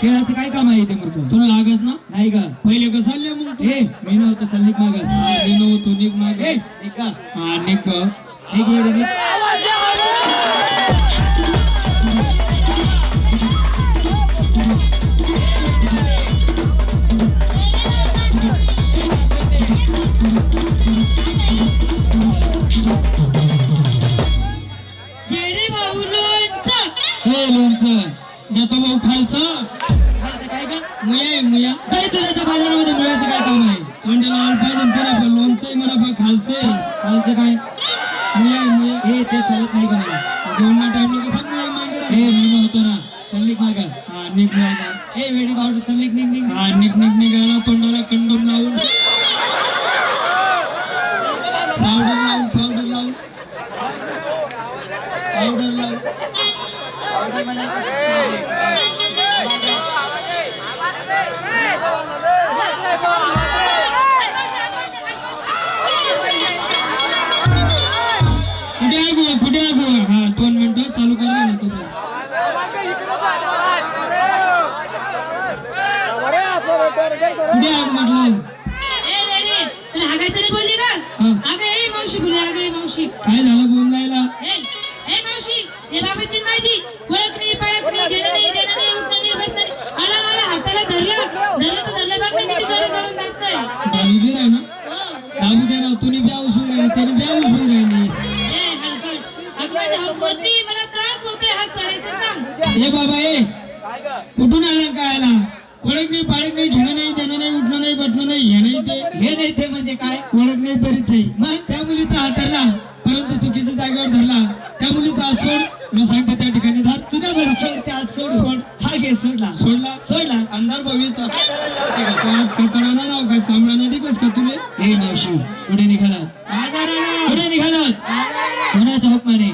खेळाचं काय काम आहे ते मूर्ख? तुला लागत ना? नाही का? पहिले कसं चालले मग ए मी नव्हतं चल निघ माग. हा, मी नव्हतो निघ माग. ए निघ का? हा निघ. निघ वेळी आलं पाहिजे त्याला पण लोणचं आहे म्हणा बा खालचं खायचं काय? मुया आहे मुया हे ते चालत नाही का मला दोन ना टाइमला कसं मुया मागे हे. मी नव्हतो ना. चल निघ माग. हा निघ माग. हे वेडी पावडर चल निघ निघ निघ. हा निघ निघ निघाला. तोंडाला कंडोम लावून. पावडर लावून पावडर लावून. पावडर लावून. आहे म्हटलं. तुला हागायचं नाही बोलली हा. अगं ए मावशी बोलली. अगं ए मावशी. काय झालं बोल जायला ए मावशी. हे बाबाची माझी ओळख नाही पळख नाही. घेणं नाही देणं नाही उठणं नाही बसणं नाही. आला ना आला हाताला धरलं. धरलं तर धरलं बघ मी किती जोरात जोरात दाबतोय. दाबी बी ना हो. दाबू दे ना तुम्ही बी उशी राहिली त्याने बी उशी राहिली ए हलकट. अगं माझ्या हाऊस होती मला त्रास होतोय हात सोडायचा सांग. ए बाबा ए. कुठून आला काय आला ओळख नाही पाळख नाही घेणं नाही देणं नाही उठणं नाही बटणं नाही हे नाही ते. हे नाही ते म्हणजे काय? ओळख नाही परिचय. मग? त्या मुलीचा हात धरला परंतु चुकीच्या जागेवर धरला त्या मुलीचा हात सोड. मी सांगते त्या ठिकाणी धर. तुझ्या बरं सोड ते आज सोड सोड. हा घे सोडला. सोडला? सोडला. अंधार भवित ना नाव काय? चांबडा नदी कस का तुले? हे मावशी पुढे निघालात आजाराला पुढे निघालात कोणाच्या हुकमाने.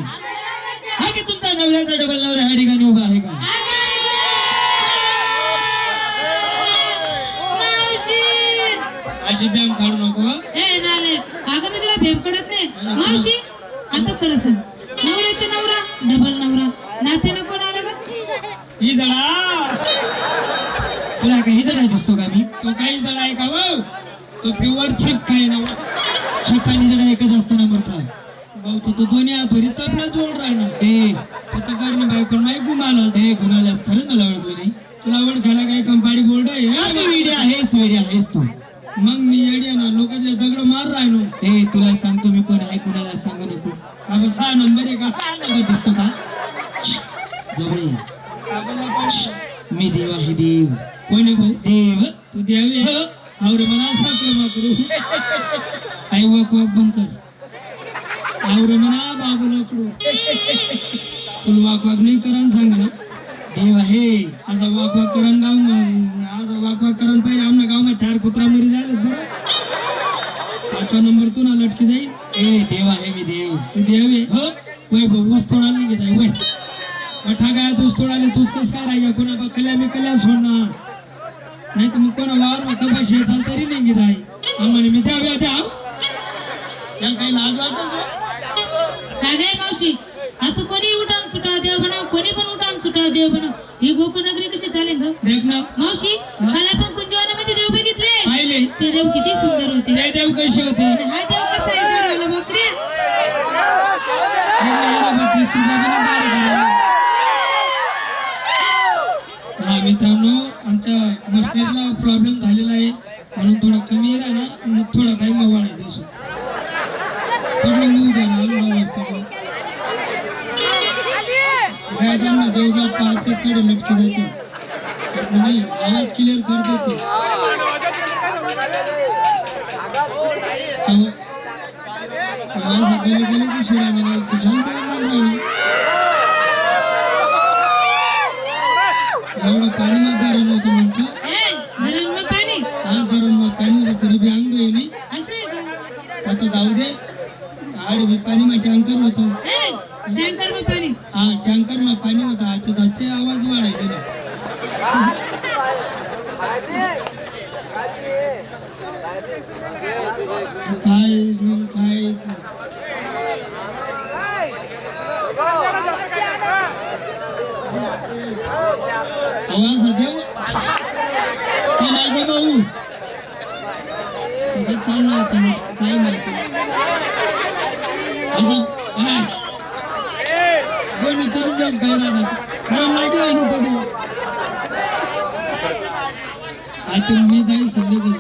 हा की तुमचा नवऱ्याचा डबल नवरा ह्या ठिकाणी उभा आहे का मावशी अशी बॅम काढू नको हं? ए नाले अगं मी तुला भेम कडत नाही. मावशी आता खरं सांग. नवऱ्याचा नवरा डबल नवरा. कोण आलं ग. ही जडा. तुला काही जण दिसतो का मी? तो काही जड आहे का भाऊ तो प्युअर छक्क आहे ना शकानी जण एकच असताना मूर्ख. भाऊ तो तो दोन्ही हातोरी तबला जोड राहिना ए. तो तर करणे बायकोन माही गुमाला ए गुन्हालाच खरं मला ओळखलं नाही. तुला ओळखायला काय कंपाडी बोर्ड आहे हा, हं? वेडी आहेस वेडी आहेस तू. मग मी येडी ना लोकांचे दगड मार राहिलो. हे तुला सांगतो मी कोण आहे कुणाला सांगू नको. का बा सहा नंबर आहे का? नंबर दिसतो का? जवळ मी देव आहे देव. कोण आहे भाऊ? देव. तू द्यावी हो. आवरे म्हणा सापलं माकडू आई वाक वाक बंद कर. आवरे म्हणा बाबू लाकडू. तुला वाक वाक नाही करा सांगा ना देव आहे. आज वाक वाक करण गाव मग. आज वाक वाक करण पाहिजे आमना गावमा चार कुत्रा मरी झाले बरं पाचवा नंबर तू ना लटकी जाईल ए देव आहे मी देव तू द्यावी हो? वय भाऊ ऊस तोडायला जाई वय. अठा काय ऊस तोडायला तूच कस काय राहिला? कोणा बकल्या मी कल्या सोडणार नाही तर मग कोणा वावर कबा शेचाल तरी नाही जाई. आणि म्हणे मी द्याव्या द्याव या काही लाज वाटत काय गे मावशी? असं कोणी उठान सुटा देव बनाव कोणी पण उठान सुटा देव बनाव ही गोकुळ नगरी कशी चालेल ग? मावशी काल आपण कुंजवनामध्ये देव पाहिले ते देव किती सुंदर होते. ते देव कसे होते? हा देव कसा आहे तीस रुपये नाही दाढी करायला. हा मित्रांनो आमच्या मशिनरीला प्रॉब्लेम झालेला आहे. म्हणून थोडा कमी राहा ना मग थोडा टाइम वाढाय देसू थोडं होऊ द्या ना नऊ वाजता देवबाग पाहते थोडे लटके जाते. नाही आवाज क्लिअर कर देते आवाज गेले गेले कुशी राहणार कुशाल देव म्हणून राहिलो एवढं पाणी मग धरण होतं म्हणतो ए धरण मग पाणी हा धरण मग पाणी होतं तरी बी अंग आहे नाही असं आहे का आता जाऊ दे आड बी पाणी मग टँकर होतं ए टँकर मग पाणी हा टँकर मग पाणी होतं आता जास्त आवाज वाढायचे ना काय काय? आवाज देव समाज भाऊ. सगळं चाललं होतं काय माहिती? असं कोणी तरी काय राहणार? नाही गेला ना तरी आता मी जाईल संध्याकाळी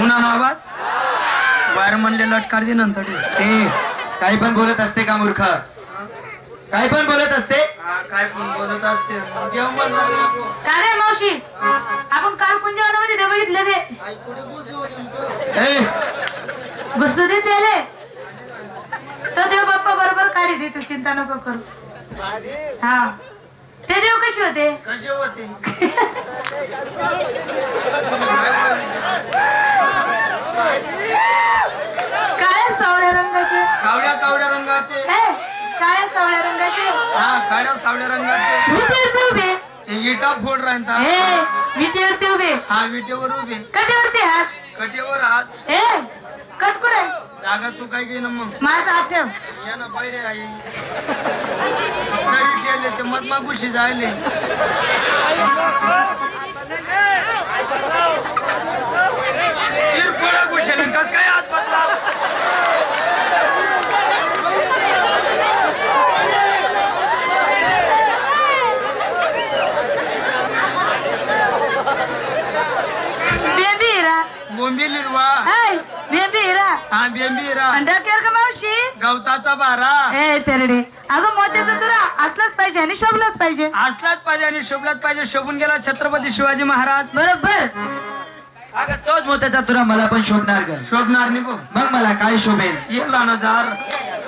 उन्हा आवाज बाहेर म्हणले लटकार दे नंतर. ए काही पण बोलत असते का मूर्ख? काही पण बोलत असते? काय पण बोलत असते. काय रे मावशी? आपण काल कुंजवनामध्ये ते बघितले ते. बसू दे त्याले. तो देव बाप्पा बरोबर काढी दे तू चिंता नको करू. हा. ते देव कसे होते? कसे होते काळ्या सावळ्या रंगाचे कावड्या कावड्या रंगाचे हे काळ्या सावळ्या रंगाचे हा काळ्या सावड्या रंगाचे. विटेवरती उभे. हे इटा फोड राहता. हे विटेवरती उभे. हा विटेवर उभे. कधीवरती हात. कटेवर हात. हे आहे जागा चुकाय गेली ना मग. माझा हात ठेव. या ना बैरे आई. नवी केले ते मधमा गुशी जायले गुशेले कस काय हात बदला बेबीरा बोंबिलिरवा हाय बेबीरा हा बेंबीरा अंडा का मावशी गवताचा बारा. ए तेरडे. अगं मोत्याचा तुरा असलाच पाहिजे आणि शोभलाच पाहिजे. असलाच पाहिजे आणि शोभलाच पाहिजे. शोभून गेला छत्रपती शिवाजी महाराज. बरोबर. अगं तोच मोत्याचा तुरा मला पण शोभणार ग. शोभणार नाही बघ. मग मला काय शोभेल? येला ना जार.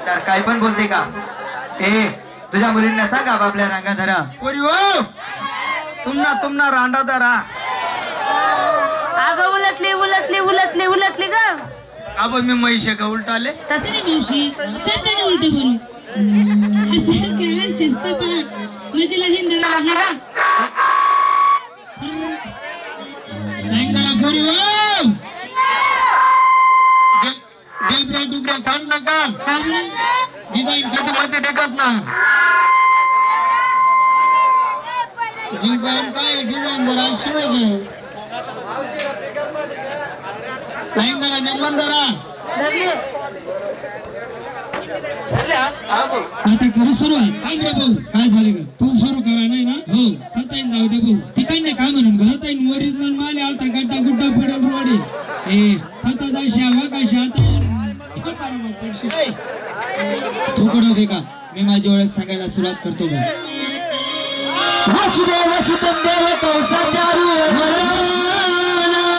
तर काय पण बोलते का? ए तुझ्या मुलींना सांग आपल्या रांगा धरा. पोरी हो. तुमना तुमना रांडा दरा अगं उलटली उलटली उलटली उलटली ग. अब मी म्हैसे का उलटाले तसे नाही मावशी शब्दाने उलटे बोल. असं शिस्त पहा म्हणजे लहीन दरा आहे ना. हो. डेबऱ्या डुबऱ्या काढू नका. बरं. डिझाईन कधी मध्ये देखत ना. जीवन काय? डिझाईन जरा शिवाय घे. लँगदारा नेमन जरा. धरली. आता करू सुरुवात. काय रे भाऊ? काय झाले का तू सुरू करा नाही ना? हो. ताईन जाऊ दे भाऊ. तिकडने काय म्हणून ग? ताईन ओरिजिनल माल आता गड्डा गुड्डा पडेल रोडे. ए. ताता जाशी आवा काशी आता थोकडं होते का? मी माझी ओळख सांगायला सुरुवात करतो बघ वासुदेव वसुदेव देव कौसाचारू